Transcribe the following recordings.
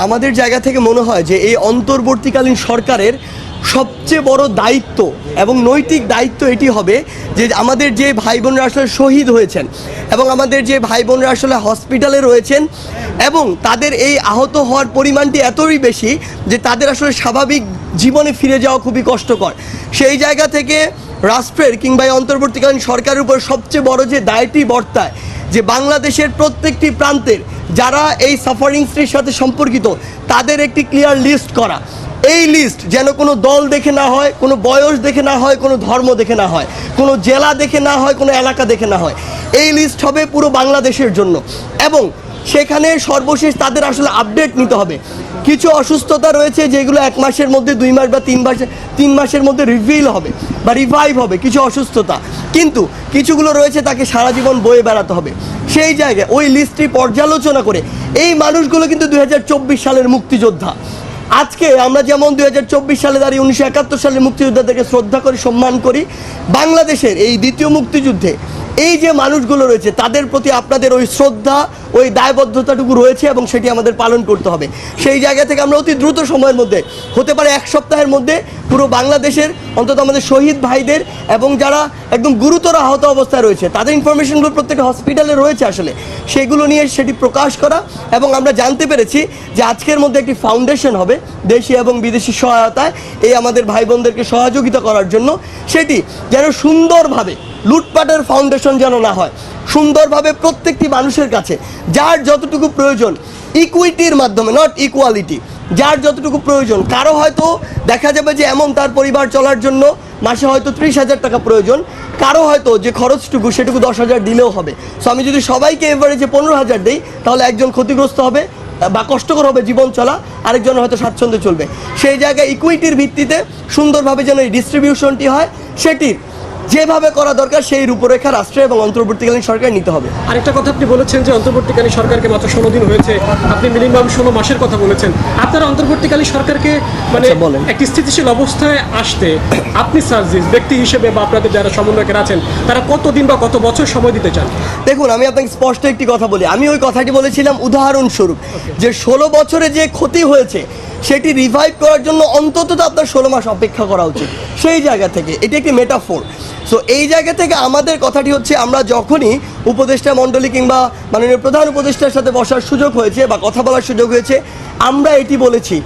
আমাদের জায়গা থেকে মনে হয় যে এই অন্তর্বর্তীকালীন সরকারের সবচেয়ে বড় দায়িত্ব এবং নৈতিক দায়িত্ব এটি হবে যে আমাদের যে ভাই বোনরা আসলে শহীদ হয়েছেন এবং আমাদের যে ভাই বোনরা আসলে হসপিটালে রয়েছেন এবং তাদের এই আহত হওয়ার পরিমাণটি এতই বেশি যে তাদের আসলে স্বাভাবিক জীবনে ফিরে যাওয়া খুবই কষ্টকর। সেই জায়গা থেকে রাষ্ট্রের কিংবা অন্তর্বর্তীকালীন সরকারের উপর সবচেয়ে বড় যে দায়টি বর্তায় যে বাংলাদেশের প্রত্যেকটি প্রান্তের যারা এই সাফারিংসটির সাথে সম্পর্কিত, তাদের একটি ক্লিয়ার লিস্ট করা। এই লিস্ট যেন কোনো দল দেখে না হয়, কোনো বয়স দেখে না হয়, কোনো ধর্ম দেখে না হয়, কোনো জেলা দেখে না হয়, কোনো এলাকা দেখে না হয়। এই লিস্ট হবে পুরো বাংলাদেশের জন্য। এবং সেখানে সর্বশেষ তাদের আসলে আপডেট নিতে হবে। কিছু অসুস্থতা রয়েছে যেগুলো এক মাসের মধ্যে, দুই মাস বা তিন মাসে, তিন মাসের মধ্যে রিভিল হবে বা রিভাইভ হবে কিছু অসুস্থতা। কিন্তু কিছুগুলো রয়েছে তাকে সারা জীবন বয়ে বেড়াতে হবে। সেই জায়গায় ওই লিস্টটি পর্যালোচনা করে এই মানুষগুলো কিন্তু দুই হাজার চব্বিশ সালের মুক্তিযোদ্ধা। আজকে আমরা যেমন দুই হাজার চব্বিশ সালে দাঁড়িয়ে, উনিশশো একাত্তর সালের মুক্তিযোদ্ধাদেরকে শ্রদ্ধা করি, সম্মান করি, বাংলাদেশের এই দ্বিতীয় মুক্তিযুদ্ধে এই যে মানুষগুলো রয়েছে, তাদের প্রতি আপনাদের ওই শ্রদ্ধা, ওই দায়বদ্ধতাটুকু রয়েছে এবং সেটি আমাদের পালন করতে হবে। সেই জায়গা থেকে আমরা অতি দ্রুত সময়ের মধ্যে, হতে পারে এক সপ্তাহের মধ্যে পুরো বাংলাদেশের, অন্তত আমাদের শহীদ ভাইদের এবং যারা একদম গুরুতর আহত অবস্থায় রয়েছে, তাদের ইনফরমেশনগুলো প্রত্যেকটা হসপিটালে রয়েছে আসলে। সেগুলো নিয়ে সেটি প্রকাশ করা এবং আমরা জানতে পেরেছি যে আজকের মধ্যে একটি ফাউন্ডেশন হবে দেশি এবং বিদেশি সহায়তায় এই আমাদের ভাই বোনদেরকে সহযোগিতা করার জন্য। সেটি যেন সুন্দরভাবে লুটপাটের ফাউন্ডেশন যেন না হয়, সুন্দরভাবে প্রত্যেকটি মানুষের কাছে, যার যতটুকু প্রয়োজন ইকুইটির মাধ্যমে নট ইকুয়ালিটি যার যতটুকু প্রয়োজন। কারও হয়তো দেখা যাবে যে এমন তার পরিবার চলার জন্য মাসে হয়তো ত্রিশ হাজার টাকা প্রয়োজন। কারও হয়তো যে খরচটুকু, সেটুকু দশ হাজার দিলেও হবে। সো আমি যদি সবাইকে এভারেজে পনেরো হাজার দিই, তাহলে একজন ক্ষতিগ্রস্ত হবে, বা কষ্টকর হবে জীবন চলা, আরেকজন হয়তো স্বাচ্ছন্দ্যে চলবে। সেই জায়গায় ইকুইটির ভিত্তিতে সুন্দরভাবে যেন এই ডিস্ট্রিবিউশনটি হয়, সেটির যেভাবে করা দরকার সেই রূপরেখা রাষ্ট্র এবং অন্তর্বর্তীকালীন সরকার নিতে হবে। আরেকটা কথা আপনি বলেছেন যে অন্তর্বর্তীকালীন সরকারকে মাত্র ষোলো দিন হয়েছে। আপনি মিনিমাম ষোলো মাসের কথা বলেছেন। আপনারা অন্তর্বর্তীকালীন সরকারকে মানে আচ্ছা, বলেন। একটি স্থিতিশীল অবস্থায় আসতে আপনি সার্জিস ব্যক্তি হিসেবে বা আপনাদের যারা সমন্বয়কের আছেন তারা কতদিন বা কত বছর সময় দিতে চান? দেখুন আমি আপনাকে স্পষ্ট একটি কথা বলি। আমি ওই কথাটি বলেছিলাম উদাহরণস্বরূপ যে ষোলো বছরে যে ক্ষতি হয়েছে সেটি রিভাইভ করার জন্য অন্তত তো আপনার ষোলো মাস অপেক্ষা করা উচিত। সেই জায়গা থেকে, এটি একটি মেটাফোর সো এই জায়গা থেকে আমাদের কথাটি হচ্ছে, আমরা যখনই উপদেষ্টা মণ্ডলী কিংবা মাননীয় প্রধান উপদেষ্টার সাথে বসার সুযোগ হয়েছে বা কথা বলার সুযোগ হয়েছে, আমরা এটি বলেছি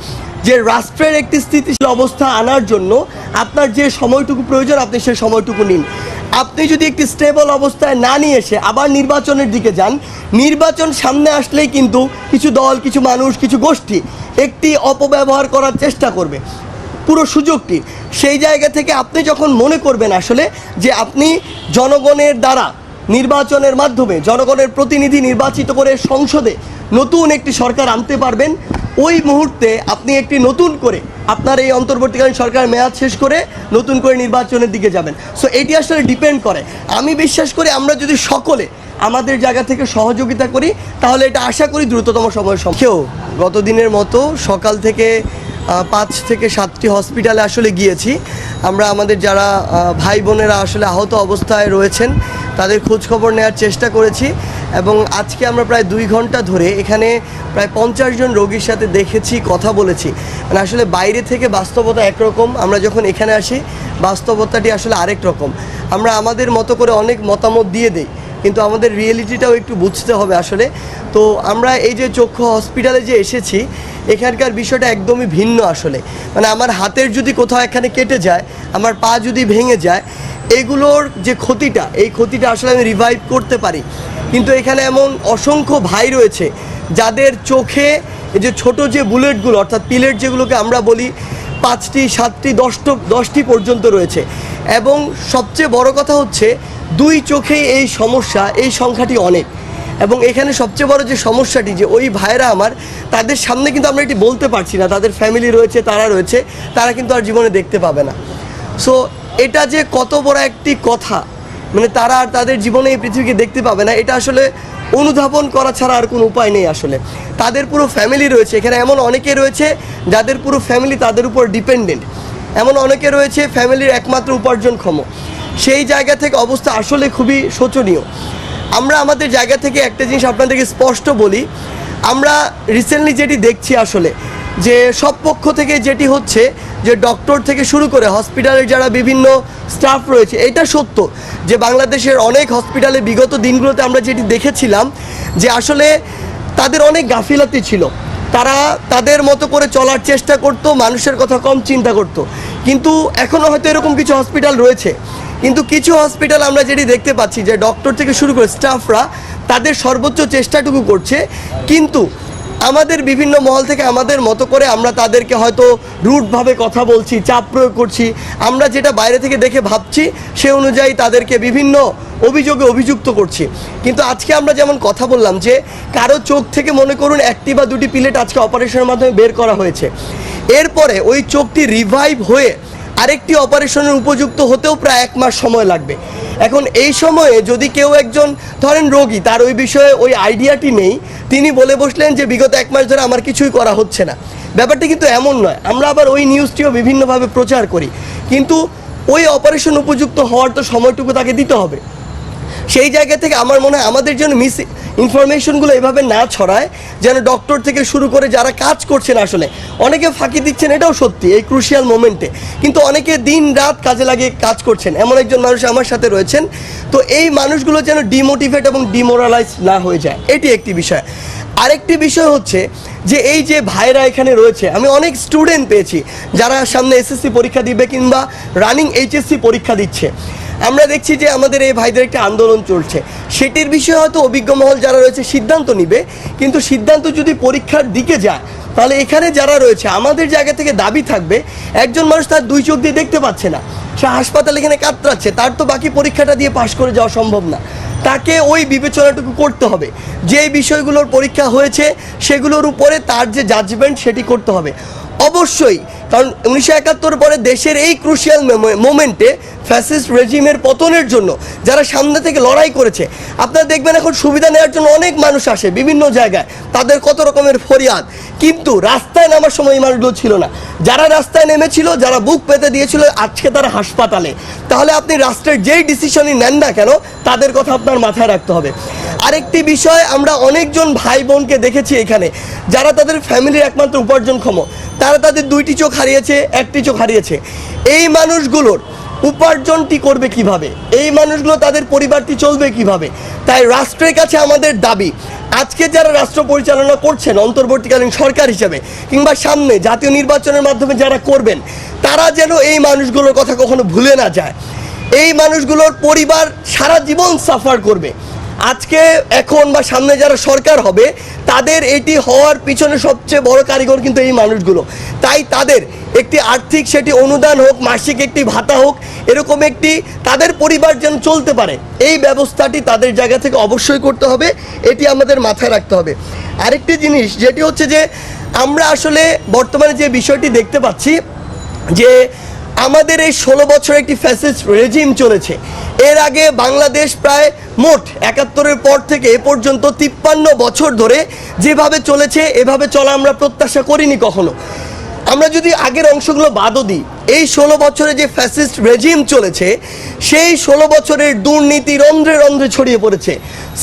যে রাষ্ট্রের একটি স্থিতিশীল অবস্থা আনার জন্য আপনার যে সময়টুকু প্রয়োজন, আপনি সেই সময়টুকু নিন। আপনি যদি একটি স্টেবল অবস্থায় না নিয়ে এসে আবার নির্বাচনের দিকে যান, নির্বাচন সামনে আসলেই কিন্তু কিছু দল, কিছু মানুষ, কিছু গোষ্ঠী একটি অপব্যবহার করার চেষ্টা করবে। পুরো সুযোগটি। সেই জায়গা থেকে আপনি যখন মনে করবেন আসলে যে আপনি জনগণের দ্বারা নির্বাচনের মাধ্যমে, জনগণের প্রতিনিধি নির্বাচিত করে সংসদে নতুন একটি সরকার আনতে পারবেন ওই মুহূর্তে আপনি একটি নতুন করে আপনার এই অন্তর্বর্তীকালীন সরকার মেয়াদ শেষ করে নতুন করে নির্বাচনের দিকে যাবেন। সো এটি আসলে ডিপেন্ড করে। আমি বিশ্বাস করি আমরা যদি সকলে আমাদের জায়গা থেকে সহযোগিতা করি, তাহলে এটা আশা করি দ্রুততম সময়ের কেউ গত দিনের মতো সকাল থেকে পাঁচ থেকে সাতটি হসপিটালে আসলে গিয়েছি। আমরা আমাদের যারা ভাই বোনেরা আসলে আহত অবস্থায় রয়েছেন তাদের খোঁজ খবর নেওয়ার চেষ্টা করেছি এবং আজকে আমরা প্রায় দুই ঘণ্টা ধরে এখানে প্রায় পঞ্চাশ জন রোগীর সাথে দেখেছি, কথা বলেছি। মানে আসলে বাইরে থেকে বাস্তবতা একরকম, আমরা যখন এখানে আসি, বাস্তবতাটি আসলে আরেক রকম। আমরা আমাদের মতো করে অনেক মতামত দিয়ে দিই, কিন্তু আমাদের রিয়েলিটিটাও একটু বুঝতে হবে আসলে। তো আমরা এই যে চক্ষু হসপিটালে যে এসেছি, এখানকার বিষয়টা একদমই ভিন্ন আসলে। মানে আমার হাতের যদি কোথাও এখানে কেটে যায়, আমার পা যদি ভেঙে যায় এগুলোর যে ক্ষতিটা, এই ক্ষতিটা আসলে আমি রিভাইভ করতে পারি। কিন্তু এখানে এমন অসংখ্য ভাই রয়েছে, যাদের চোখে এই যে ছোট যে বুলেটগুলো, অর্থাৎ পিলেট যেগুলোকে আমরা বলি, পাঁচটি, সাতটি, দশটো, দশটি পর্যন্ত রয়েছে। এবং সবচেয়ে বড় কথা হচ্ছে, দুই চোখেই এই সমস্যা, এই সংখ্যাটি অনেক। এবং এখানে সবচেয়ে বড় যে সমস্যাটি, যে ওই ভাইরা আমার, তাদের সামনে কিন্তু আমরা এটি বলতে পারছি না। তাদের ফ্যামিলি রয়েছে, তারা রয়েছে, তারা কিন্তু আর জীবনে দেখতে পাবে না। সো এটা যে কত বড় একটি কথা মানে তারা আর তাদের জীবনে এই পৃথিবীকে দেখতে পাবে না, এটা আসলে অনুধাবন করা ছাড়া আর কোনো উপায় নেই আসলে। তাদের পুরো ফ্যামিলি রয়েছে, এখানে এমন অনেকে রয়েছে যাদের পুরো ফ্যামিলি তাদের উপর ডিপেন্ডেন্ট এমন অনেকে রয়েছে ফ্যামিলির একমাত্র উপার্জনক্ষম। সেই জায়গা থেকে অবস্থা আসলে খুবই শোচনীয়। আমরা আমাদের জায়গা থেকে একটা জিনিস আপনাদেরকে স্পষ্ট বলি, আমরা রিসেন্টলি যেটি দেখছি আসলে, যে সব পক্ষ থেকে যেটি হচ্ছে যে ডক্টর থেকে শুরু করে হসপিটালের যারা বিভিন্ন স্টাফ রয়েছে, এটা সত্য যে বাংলাদেশের অনেক হসপিটালে বিগত দিনগুলোতে আমরা যেটি দেখেছিলাম যে আসলে তাদের অনেক গাফিলতি ছিল। তারা তাদের মতো করে চলার চেষ্টা করতো, মানুষের কথা কম চিন্তা করতো। কিন্তু এখনও হয়তো এরকম কিছু হসপিটাল রয়েছে। কিন্তু কিছু হসপিটাল আমরা যেটি দেখতে পাচ্ছি যে ডক্টর থেকে শুরু করে স্টাফরা তাদের সর্বোচ্চ চেষ্টাটুকু করছে। কিন্তু আমাদের বিভিন্ন মহল থেকে আমাদের মতো করে আমরা তাদেরকে হয়তো রুটভাবে কথা বলছি, চাপ প্রয়োগ করছি। আমরা যেটা বাইরে থেকে দেখে ভাবছি, সে অনুযায়ী তাদেরকে বিভিন্ন অভিযোগে অভিযুক্ত করছি। কিন্তু আজকে আমরা যেমন কথা বললাম যে, কারও চোখ থেকে মনে করুন একটি বা দুটি প্লেট আজকে অপারেশনের মাধ্যমে বের করা হয়েছে। এরপরে ওই চোখটি রিভাইভ হয়ে আরেকটি অপারেশনের উপযুক্ত হতেও প্রায় এক মাস সময় লাগবে। এখন এই সময়ে যদি কেউ একজন, ধরেন রোগী, তার ওই বিষয়ে ওই আইডিয়াটি নেই, তিনি বলে বসলেন যে বিগত এক মাস ধরে আমার কিছুই করা হচ্ছে না। ব্যাপারটি কিন্তু এমন নয়, আমরা আবার ওই নিউজটিও বিভিন্নভাবে প্রচার করি। কিন্তু ওই অপারেশন উপযুক্ত হওয়ার তো সময়টুকু তাকে দিতে হবে। সেই জায়গা থেকে আমার মনে হয় আমাদের জন্য মিস ইনফরমেশনগুলো এভাবে না ছড়ায়, যেন ডক্টর থেকে শুরু করে যারা কাজ করছেন আসলে, অনেকে ফাঁকি দিচ্ছেন, এটাও সত্যি, এই ক্রুশিয়াল মোমেন্টে কিন্তু অনেকে দিন রাত কাজে লাগিয়ে কাজ করছেন, এমন একজন মানুষ আমার সাথে রয়েছেন। তো এই মানুষগুলো যেন ডিমোটিভেট এবং ডিমোরালাইজ না হয়ে যায়, এটি একটি বিষয়। আরেকটি বিষয় হচ্ছে যে এই যে ভাইরা এখানে রয়েছে, আমি অনেক স্টুডেন্ট পেয়েছি, যারা সামনে এসএসসি পরীক্ষা দিবে কিংবা রানিং এইচএসসি পরীক্ষা দিচ্ছে। আমরা দেখছি যে আমাদের এই ভাইদের একটা আন্দোলন চলছে। সেটির বিষয়ে হয়তো অভিজ্ঞ মহল যারা রয়েছে সিদ্ধান্ত নিবে, কিন্তু সিদ্ধান্ত যদি পরীক্ষার দিকে যায়, তাহলে এখানে যারা রয়েছে, আমাদের জায়গা থেকে দাবি থাকবে, একজন মানুষ তার দুই চোখ দিয়ে দেখতে পাচ্ছে না। সে হাসপাতালে এখানে কাতরাচ্ছে, তার তো বাকি পরীক্ষাটা দিয়ে পাশ করে যাওয়া সম্ভব না। তাকে ওই বিবেচনাটুকু করতে হবে। যে বিষয়গুলোর পরীক্ষা হয়েছে, সেগুলোর উপরে তার যে জাজমেন্ট সেটি করতে হবে। অবশ্যই কারণ উনিশশো একাত্তর পরে দেশের এই ক্রুশিয়াল মোমেন্টে ফ্যাসিস্ট রেজিমের পতনের জন্য যারা সামনে থেকে লড়াই করেছে, আপনারা দেখবেন এখন সুবিধা নেওয়ার জন্য অনেক মানুষ আসে বিভিন্ন জায়গায়, তাদের কত রকমের ফরিয়াদ। কিন্তু রাস্তায় নামার সময় মানুষগুলো ছিল না। যারা রাস্তায় নেমেছিল, যারা বুক পেতে দিয়েছিল আজকে তারা হাসপাতালে। তাহলে আপনি রাষ্ট্রের যেই ডিসিশনই নেন না কেন, তাদের কথা আপনার মাথায় রাখতে হবে। আরেকটি বিষয়, আমরা অনেকজন ভাই বোনকে দেখেছি এখানে, যারা তাদের ফ্যামিলির একমাত্র উপার্জনক্ষম। তারা তাদের দুইটি চোখ হারিয়েছে, একটি চোখ হারিয়েছে। এই মানুষগুলোর উপার্জনটি করবে কীভাবে? এই মানুষগুলো তাদের পরিবারটি চলবে কীভাবে? তাই রাষ্ট্রের কাছে আমাদের দাবি, আজকে যারা রাষ্ট্র পরিচালনা করছেন অন্তর্বর্তীকালীন সরকার হিসেবে, কিংবা সামনে জাতীয় নির্বাচনের মাধ্যমে যারা করবেন, তারা যেন এই মানুষগুলোর কথা কখনো ভুলে না যায়। এই মানুষগুলোর পরিবার সারা জীবন সাফার করবে। আজকে এখন বা সামনে যারা সরকার হবে, তাদের এটি হওয়ার পিছনে সবচেয়ে বড় কারিগর কিন্তু এই মানুষগুলো। তাই তাদের একটি আর্থিক সেটি অনুদান হোক, মাসিক একটি ভাতা হোক, এরকম একটি তাদের পরিবার যেন চলতে পারে, এই ব্যবস্থাটি তাদের জায়গা থেকে অবশ্যই করতে হবে, এটি আমাদের মাথায় রাখতে হবে। আরেকটি জিনিস, যেটি হচ্ছে যে আমরা আসলে বর্তমানে যে বিষয়টি দেখতে পাচ্ছি, যে আমাদের এই ষোলো বছর একটি ফ্যাসিস্ট রেজিম চলেছে। এর আগে বাংলাদেশ প্রায় মোট একাত্তরের পর থেকে এ পর্যন্ত তিপ্পান্ন বছর ধরে যেভাবে চলেছে, এভাবে চলা আমরা প্রত্যাশা করিনি কখনো। আমরা যদি আগের অংশগুলো বাদও দিই, এই ষোলো বছরে যে ফ্যাসিস্ট রেজিম চলেছে, সেই ষোলো বছরের দুর্নীতি রন্ধ্রে রন্ধ্রে ছড়িয়ে পড়েছে।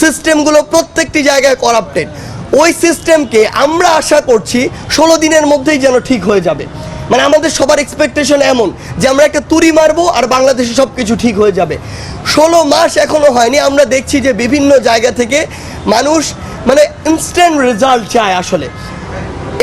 সিস্টেমগুলো প্রত্যেকটি জায়গায় করাপ্টেড ওই সিস্টেমকে আমরা আশা করছি ষোলো দিনের মধ্যেই যেন ঠিক হয়ে যাবে। মানে আমাদের সবার এক্সপেকটেশন এমন যে আমরা একটা তুরি মারবো আর বাংলাদেশে সব কিছু ঠিক হয়ে যাবে। ষোলো মাস এখনও হয়নি, আমরা দেখছি যে বিভিন্ন জায়গা থেকে মানুষ মানে ইনস্ট্যান্ট রেজাল্ট চায় আসলে।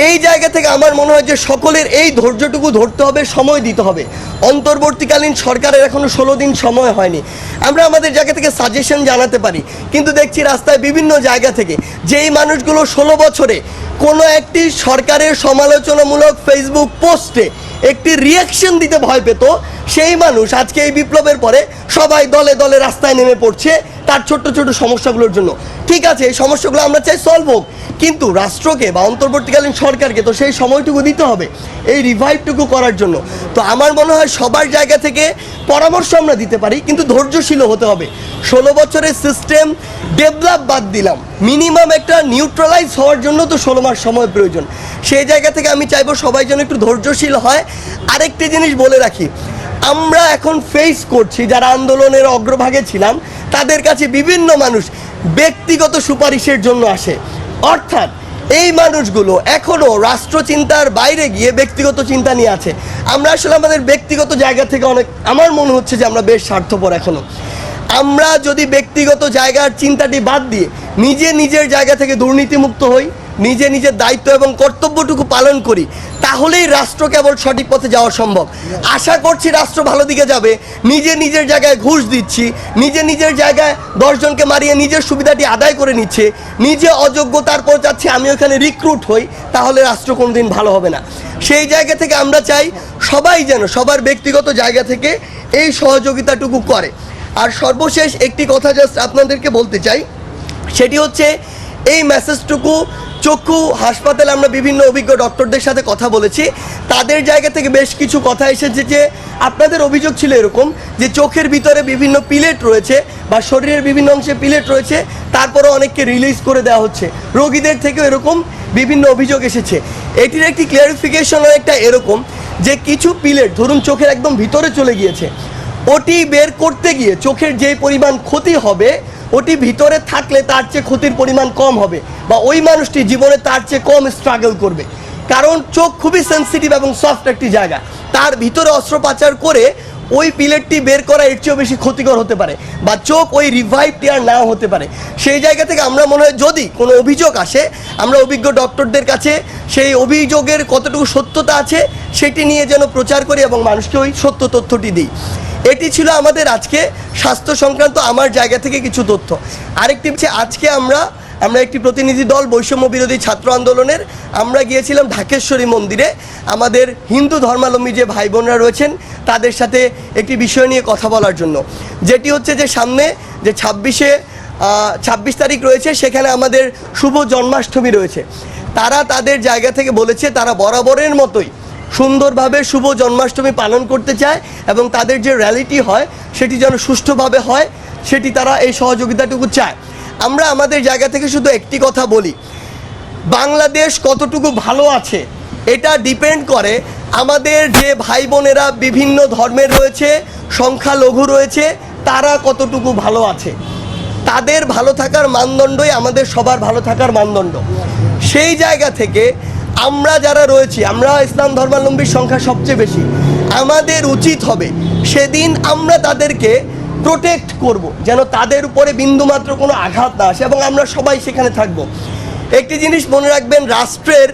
এই জায়গা থেকে আমার মনে হয় যে সকলের এই ধৈর্যটুকু ধরতে হবে, সময় দিতে হবে। অন্তর্বর্তীকালীন সরকারের এখনও ষোলো দিন সময় হয়নি। আমরা আমাদের জায়গা থেকে সাজেশন জানাতে পারি। কিন্তু দেখছি রাস্তায় বিভিন্ন জায়গা থেকে যেই মানুষগুলো ষোলো বছরে কোনো একটি সরকারের সমালোচনামূলক ফেসবুক পোস্টে একটি রিয়াকশন দিতে ভয় পেত সেই মানুষ আজকে এই বিপ্লবের পরে সবাই দলে দলে রাস্তায় নেমে পড়ছে তার ছোট্ট ছোট সমস্যাগুলোর জন্য। ঠিক আছে, এই সমস্যাগুলো আমরা চাই সলভ হোক, কিন্তু রাষ্ট্রকে বা অন্তর্বর্তীকালীন সরকারকে তো সেই সময়টুকু দিতে হবে, এই রিভাইভটুকু করার জন্য। তো আমার মনে হয় সবার জায়গা থেকে পরামর্শ আমরা দিতে পারি, কিন্তু ধৈর্যশীল হতে হবে। ষোলো বছরের সিস্টেম ডেভেলপ বাদ দিলাম। মিনিমাম একটা নিউট্রালাইজ হওয়ার জন্য তো ষোলো মাস সময় প্রয়োজন। সেই জায়গা থেকে আমি চাইব সবাই যেন একটু ধৈর্যশীল হয়। আরেকটি জিনিস বলে রাখি আমরা এখন ফেস করছি, যারা আন্দোলনের অগ্রভাগে ছিলাম, তাদের কাছে বিভিন্ন মানুষ ব্যক্তিগত সুপারিশের জন্য আসে। অর্থাৎ এই মানুষগুলো এখনও রাষ্ট্রচিন্তার বাইরে গিয়ে ব্যক্তিগত চিন্তা নিয়ে আছে। আমরা আসলে আমাদের ব্যক্তিগত জায়গা থেকে অনেক, আমার মনে হচ্ছে যে আমরা বেশ স্বার্থপর এখনও আমরা যদি ব্যক্তিগত জায়গার চিন্তাটি বাদ দিয়ে নিজে নিজের জায়গা থেকে দুর্নীতিমুক্ত হই নিজে নিজের দায়িত্ব এবং কর্তব্যটুকু পালন করি, তাহলেই রাষ্ট্র কেবল সঠিক পথে যাওয়া সম্ভব। আশা করছি রাষ্ট্র ভালো দিকে যাবে। নিজে নিজের জায়গায় ঘুষ দিচ্ছি, নিজে নিজের জায়গায় দশজনকে মারিয়ে নিজের সুবিধাটি আদায় করে নিচ্ছে, নিজে অযোগ্য তারপর চাচ্ছি আমি ওখানে রিক্রুট হই, তাহলে রাষ্ট্র কোনোদিন ভালো হবে না। সেই জায়গা থেকে আমরা চাই সবাই যেন সবার ব্যক্তিগত জায়গা থেকে এই সহযোগিতাটুকু করে। আর সর্বশেষ একটি কথা জাস্ট আপনাদেরকে বলতে চাই, সেটি হচ্ছে এই মেসেজটুকু চক্ষু হাসপাতালে আমরা বিভিন্ন অভিজ্ঞ ডক্টরদের সাথে কথা বলেছি। তাদের জায়গা থেকে বেশ কিছু কথা এসেছে যে, আপনাদের অভিযোগ ছিল এরকম যে, চোখের ভিতরে বিভিন্ন পিলেট রয়েছে বা শরীরের বিভিন্ন অংশে পিলেট রয়েছে তারপরে অনেককে রিলিজ করে দেওয়া হচ্ছে। রোগীদের থেকেও এরকম বিভিন্ন অভিযোগ এসেছে। এটির একটি ক্লিয়ারিফিকেশন একটা এরকম যে, কিছু পিলেট ধরুন চোখের একদম ভিতরে চলে গিয়েছে, ওটি বের করতে গিয়ে চোখের যে পরিমাণ ক্ষতি হবে ওটি ভিতরে থাকলে তার চেয়ে ক্ষতির পরিমাণ কম হবে বা ওই মানুষটি জীবনে তার চেয়ে কম স্ট্রাগল করবে। কারণ চোখ খুবই সেন্সিটিভ এবং সফট একটি জায়গা। তার ভিতরে অস্ত্রোপচার করে ওই পিলেটটি বের করা এর চেয়েও বেশি ক্ষতিকর হতে পারে বা চোখ ওই রিভাইভটি আর নাও হতে পারে। সেই জায়গা থেকে আমরা মনে হয় যদি কোনো অভিযোগ আসে, আমরা অভিজ্ঞ ডক্টরদের কাছে সেই অভিযোগের কতটুকু সত্যতা আছে সেটি নিয়ে যেন প্রচার করি এবং মানুষকে ওই সত্য তথ্যটি দিই। এটি ছিল আমাদের আজকে স্বাস্থ্য সংক্রান্ত আমার জায়গা থেকে কিছু তথ্য। আরেকটি হচ্ছে আজকে আমরা আমরা একটি প্রতিনিধি দল, বৈষম্য বিরোধী ছাত্র আন্দোলনের, আমরা গিয়েছিলাম ঢাকেশ্বরী মন্দিরে। আমাদের হিন্দু ধর্মাবলম্বী যে ভাই বোনরা রয়েছেন, তাদের সাথে একটি বিষয় নিয়ে কথা বলার জন্য। যেটি হচ্ছে যে সামনে যে ছাব্বিশে ছাব্বিশ তারিখ রয়েছে, সেখানে আমাদের শুভ জন্মাষ্টমী রয়েছে। তারা তাদের জায়গা থেকে বলেছে, তারা বরাবরের মতোই সুন্দরভাবে শুভ জন্মাষ্টমী পালন করতে চায় এবং তাদের যে র্যালিটি হয়, সেটি যেন সুষ্ঠুভাবে হয়, সেটি তারা এই সহযোগিতাটুকু চায়। আমরা আমাদের জায়গা থেকে শুধু একটি কথা বলি, বাংলাদেশ কতটুকু ভালো আছে এটা ডিপেন্ড করে আমাদের যে ভাই বোনেরা বিভিন্ন ধর্মের রয়েছে, সংখ্যালঘু রয়েছে, তারা কতটুকু ভালো আছে। তাদের ভালো থাকার মানদণ্ডই আমাদের সবার ভালো থাকার মানদণ্ড। সেই জায়গা থেকে আমরা যারা রয়েছি, আমরা ইসলাম ধর্মাবলম্বীর সংখ্যা সবচেয়ে বেশি। আমাদের উচিত হবে সেদিন আমরা তাদেরকে প্রোটেক্ট করব, যেন তাদের উপরে বিন্দুমাত্র কোনো আঘাত না আসে এবং আমরা সবাই সেখানে থাকব। একটি জিনিস মনে রাখবেন, রাষ্ট্রের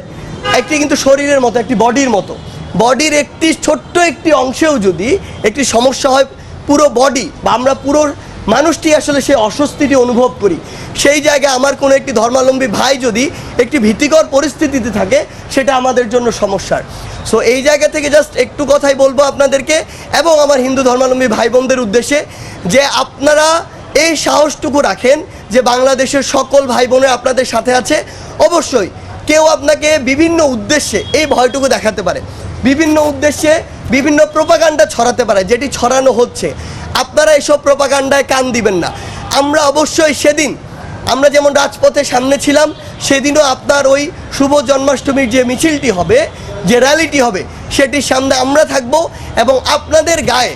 একটি কিন্তু শরীরের মতো, একটি বডির মতো। বডির একটি ছোট্ট একটি অংশেও যদি একটি সমস্যা হয়, পুরো বডি বা আমরা পুরো মানুষটি আসলে সেই অস্বস্তিটি অনুভব করি। সেই জায়গায় আমার কোনো একটি ধর্মাবলম্বী ভাই যদি একটি ভীতিকর পরিস্থিতিতে থাকে, সেটা আমাদের জন্য সমস্যার। সো এই জায়গা থেকে জাস্ট একটু কথাই বলব আপনাদেরকে এবং আমার হিন্দু ধর্মাবলম্বী ভাই বোনদের উদ্দেশ্যে যে আপনারা এই সাহসটুকু রাখেন যে বাংলাদেশের সকল ভাই বোনের আপনাদের সাথে আছে। অবশ্যই কেউ আপনাকে বিভিন্ন উদ্দেশ্যে এই ভয়টুকু দেখাতে পারে। বিভিন্ন উদ্দেশ্যে বিভিন্ন প্রোপাগান্ডা ছড়াতে পারে, যেটি ছড়ানো হচ্ছে। আপনারা এসব প্রপাকাণ্ডায় কান দিবেন না। আমরা অবশ্যই সেদিন, আমরা যেমন রাজপথে সামনে ছিলাম, সেদিনও আপনার ওই শুভ জন্মাষ্টমীর যে মিছিলটি হবে, যে র্যালিটি হবে, সেটির সামনে আমরা থাকব এবং আপনাদের গায়ে